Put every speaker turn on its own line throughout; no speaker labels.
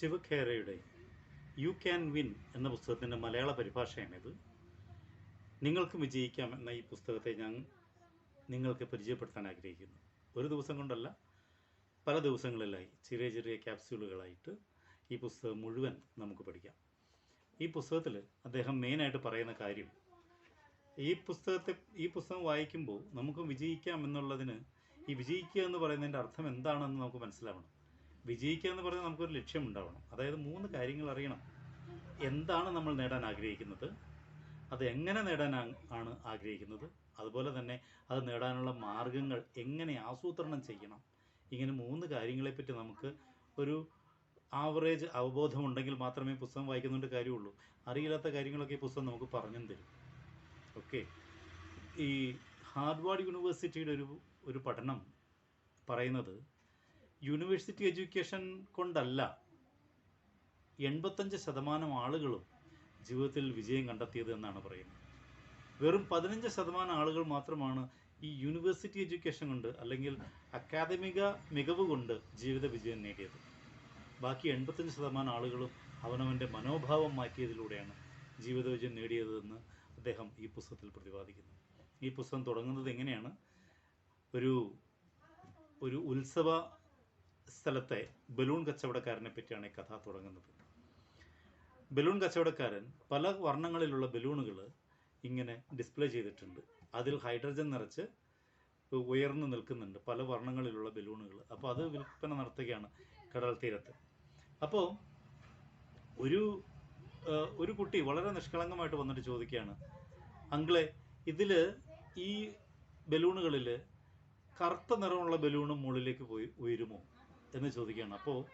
ശിവഖേരയുടെ you can win എന്ന പുസ്തകത്തിന്റെ മലയാള പരിഭാഷയാണിത്. നിങ്ങൾക്കും വിജയിക്കാം എന്ന ഈ പുസ്തകത്തെ ഞാൻ നിങ്ങൾക്ക് പരിചയപ്പെടുത്താൻ ആഗ്രഹിക്കുന്നു. ഒരു ദിവസം കൊണ്ടല്ല പല ദിവസങ്ങളിലായി ചെറിയ ചെറിയ ക്യാപ്സ്യൂളുകളായിട്ട് ഈ പുസ്തകം മുഴുവൻ നമുക്ക് പഠിക്കാം. ഈ പുസ്തകത്തിൽ അദ്ദേഹം മെയിനായിട്ട് പറയുന്ന കാര്യം ഈ പുസ്തകത്തെ ഈ പുസ്തകം വായിക്കുമ്പോൾ നമുക്ക് വിജയിക്കാം എന്നുള്ളതിന് ഈ വിജയിക്കുക എന്ന് പറയുന്നതിന്റെ അർത്ഥം എന്താണെന്ന് നമുക്ക് മനസ്സിലാവണം. വിജയിക്കുക എന്ന് പറഞ്ഞാൽ നമുക്കൊരു ലക്ഷ്യമുണ്ടാവണം അതായത് മൂന്ന് കാര്യങ്ങൾ അറിയണം. എന്താണ് നമ്മൾ നേടാൻ ആഗ്രഹിക്കുന്നത്? അത് എങ്ങനെ നേടാൻ ആണ് ആഗ്രഹിക്കുന്നത്? അതുപോലെ തന്നെ അത് നേടാനുള്ള മാർഗങ്ങൾ എങ്ങനെ ആസൂത്രണം ചെയ്യണം? ഇങ്ങനെ മൂന്ന് കാര്യങ്ങളെപ്പറ്റി നമുക്ക് ഒരു ആവറേജ് അവബോധമുണ്ടെങ്കിൽ മാത്രമേ പുസ്തകം വായിക്കുന്നതുകൊണ്ട് കാര്യമുള്ളൂ. അറിയില്ലാത്ത കാര്യങ്ങളൊക്കെ ഈ പുസ്തകം നമുക്ക് പറഞ്ഞും തരും. ഓക്കെ. ഈ ഹാർവാർഡ് യൂണിവേഴ്സിറ്റിയുടെ ഒരു ഒരു പഠനം പറയുന്നത് യൂണിവേഴ്സിറ്റി എഡ്യൂക്കേഷൻ കൊണ്ടല്ല എൺപത്തഞ്ച് ശതമാനം ആളുകളും ജീവിതത്തിൽ വിജയം കണ്ടെത്തിയത് എന്നാണ് പറയുന്നത്. വെറും പതിനഞ്ച് ശതമാനം ആളുകൾ മാത്രമാണ് ഈ യൂണിവേഴ്സിറ്റി എഡ്യൂക്കേഷൻ കൊണ്ട് അല്ലെങ്കിൽ അക്കാദമിക മികവ് കൊണ്ട് ജീവിത വിജയം നേടിയത്. ബാക്കി എൺപത്തഞ്ച് ശതമാനം ആളുകളും അവനവന്റെ മനോഭാവം മാറ്റിയതിലൂടെയാണ് ജീവിത വിജയം നേടിയതെന്ന് അദ്ദേഹം ഈ പുസ്തകത്തിൽ പ്രതിപാദിക്കുന്നു. ഈ പുസ്തകം തുടങ്ങുന്നത് എങ്ങനെയാണ്? ഒരു ഒരു ഉത്സവ സ്ഥലത്തെ ബലൂൺ കച്ചവടക്കാരനെ പറ്റിയാണ് ഈ കഥ തുടങ്ങുന്നത്. ബലൂൺ കച്ചവടക്കാരൻ പല വർണങ്ങളിലുള്ള ബലൂണുകൾ ഇങ്ങനെ ഡിസ്പ്ലേ ചെയ്തിട്ടുണ്ട്. അതിൽ ഹൈഡ്രജൻ നിറച്ച് ഉയർന്നു നിൽക്കുന്നുണ്ട് പല വർണങ്ങളിലുള്ള ബലൂണുകൾ. അപ്പോൾ അത് വിൽപ്പന നടത്തുകയാണ് കടൽ തീരത്ത്. അപ്പോൾ ഒരു ഒരു കുട്ടി വളരെ നിഷ്കളങ്കമായിട്ട് വന്നിട്ട് ചോദിക്കുകയാണ് അങ്കിളെ ഇതിൽ ഈ ബലൂണുകളിൽ കറുത്ത നിറമുള്ള ബലൂണും മുകളിലേക്ക് പോയി ഉയരുമോ? എന്ന് ചോദിക്കുകയാണ്. അപ്പോൾ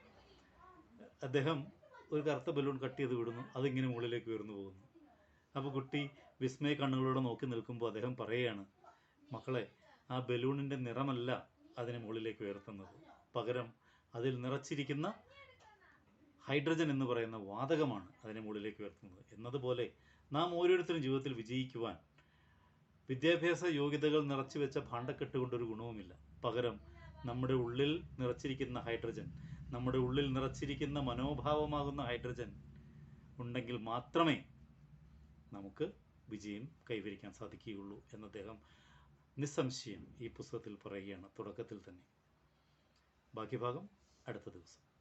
അദ്ദേഹം ഒരു കറുത്ത ബലൂൺ കട്ട് ചെയ്ത് വിടുന്നു. അതിങ്ങനെ മുകളിലേക്ക് ഉയർന്നു പോകുന്നു. അപ്പോൾ കുട്ടി വിസ്മയ കണ്ണുകളോടെ നോക്കി നിൽക്കുമ്പോൾ അദ്ദേഹം പറയുകയാണ് മക്കളെ ആ ബലൂണിന്റെ നിറമല്ല അതിനെ മുകളിലേക്ക് ഉയർത്തുന്നത്. പകരം അതിൽ നിറച്ചിരിക്കുന്ന ഹൈഡ്രജൻ എന്ന് പറയുന്ന വാതകമാണ് അതിനെ മുകളിലേക്ക് ഉയർത്തുന്നത്. എന്നതുപോലെ നാം ഓരോരുത്തരും ജീവിതത്തിൽ വിജയിക്കുവാൻ വിദ്യാഭ്യാസ യോഗ്യതകൾ നിറച്ചു വെച്ച ഭാണ്ഡക്കെട്ട് കൊണ്ടൊരു ഗുണവുമില്ല. പകരം നമ്മുടെ ഉള്ളിൽ നിറച്ചിരിക്കുന്ന ഹൈഡ്രജൻ നമ്മുടെ ഉള്ളിൽ നിറച്ചിരിക്കുന്ന മനോഭാവമാകുന്ന ഹൈഡ്രജൻ ഉണ്ടെങ്കിൽ മാത്രമേ നമുക്ക് വിജയം കൈവരിക്കാൻ സാധിക്കുകയുള്ളൂ എന്ന് അദ്ദേഹം നിസ്സംശയം ഈ പുസ്തകത്തിൽ പറയുകയാണ് തുടക്കത്തിൽ തന്നെ. ബാക്കി ഭാഗം അടുത്ത ദിവസം.